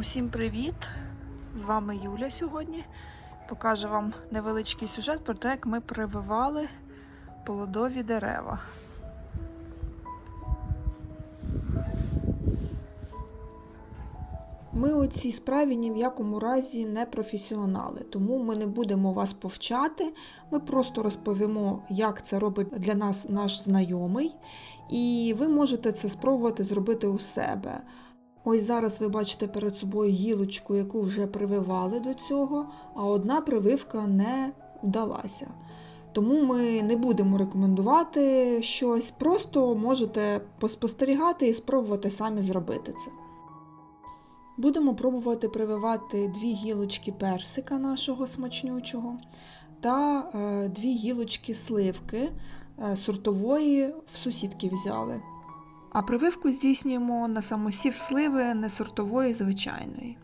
Всім привіт! З вами Юля сьогодні. Покажу вам невеличкий сюжет про те, як ми прививали плодові дерева. Ми у цій справі ні в якому разі не професіонали, тому ми не будемо вас повчати. Ми просто розповімо, як це робить для нас наш знайомий, і ви можете це спробувати зробити у себе. Ось зараз ви бачите перед собою гілочку, яку вже прививали до цього, а одна прививка не вдалася. Тому ми не будемо рекомендувати щось, просто можете поспостерігати і спробувати самі зробити це. Будемо пробувати прививати дві гілочки персика нашого смачнючого та е, дві гілочки сливки е, сортової в сусідки взяли. А прививку здійснюємо на самосів сливи не сортової звичайної.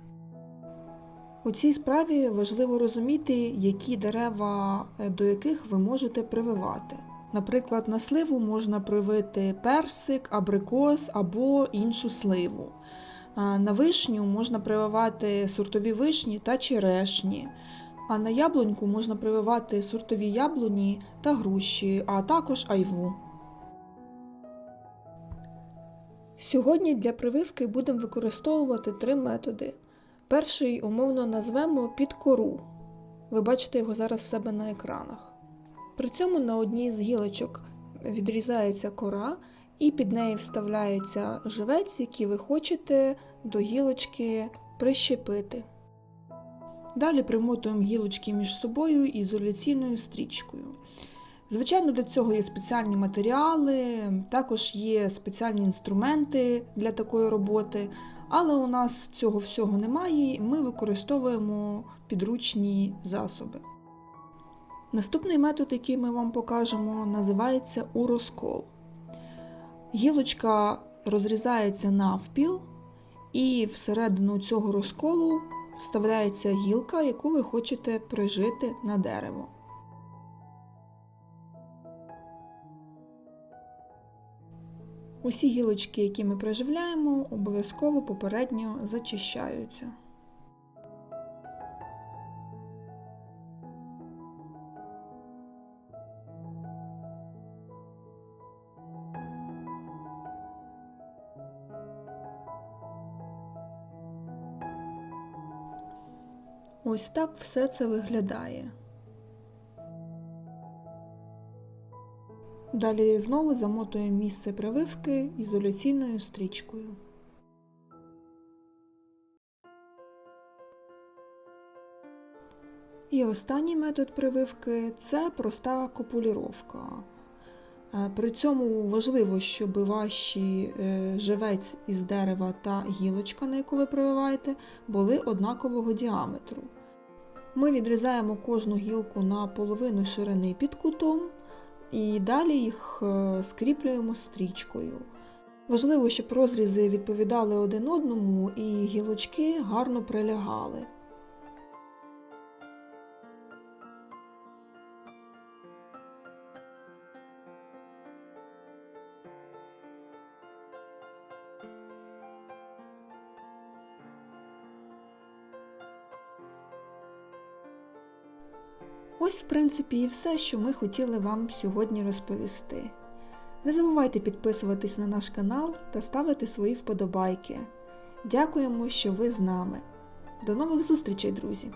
У цій справі важливо розуміти, які дерева е, до яких ви можете прививати. Наприклад, на сливу можна привити персик, абрикос або іншу сливу. На вишню можна прививати сортові вишні та черешні. А на яблуньку можна прививати сортові яблуні та груші, а також айву. Сьогодні для прививки будемо використовувати три методи. Перший умовно назвемо під кору. Ви бачите його зараз в себе на екранах. При цьому на одній з гілочок відрізається кора і під неї вставляється живець, який ви хочете до гілочки прищепити. Далі примотуємо гілочки між собою ізоляційною стрічкою. Звичайно, для цього є спеціальні матеріали, також є спеціальні інструменти для такої роботи, але у нас цього всього немає, і ми використовуємо підручні засоби. Наступний метод, який ми вам покажемо, називається уроскол. Гілочка розрізається навпіл, і всередину цього розколу вставляється гілка, яку ви хочете прижити на дерево. Усі гілочки, які ми приживляємо, обов'язково попередньо зачищаються. Ось так все це виглядає. Далі знову замотуємо місце прививки ізоляційною стрічкою. І останній метод прививки це проста копуліровка. Е, При цьому важливо, щоб ваші е, живець із дерева та гілочка, на яку ви прививаєте, були однакового діаметру. Ми відрізаємо кожну гілку на половину ширини під кутом і далі їх е, скріплюємо стрічкою. Важливо, щоб розрізи відповідали один одному і гілочки гарно прилягали. Ось, в принципі, і все, що ми хотіли вам сьогодні розповісти. Не забувайте підписуватись на наш канал та ставити свої вподобайки. Дякуємо, що ви з нами. До нових зустрічей, друзі!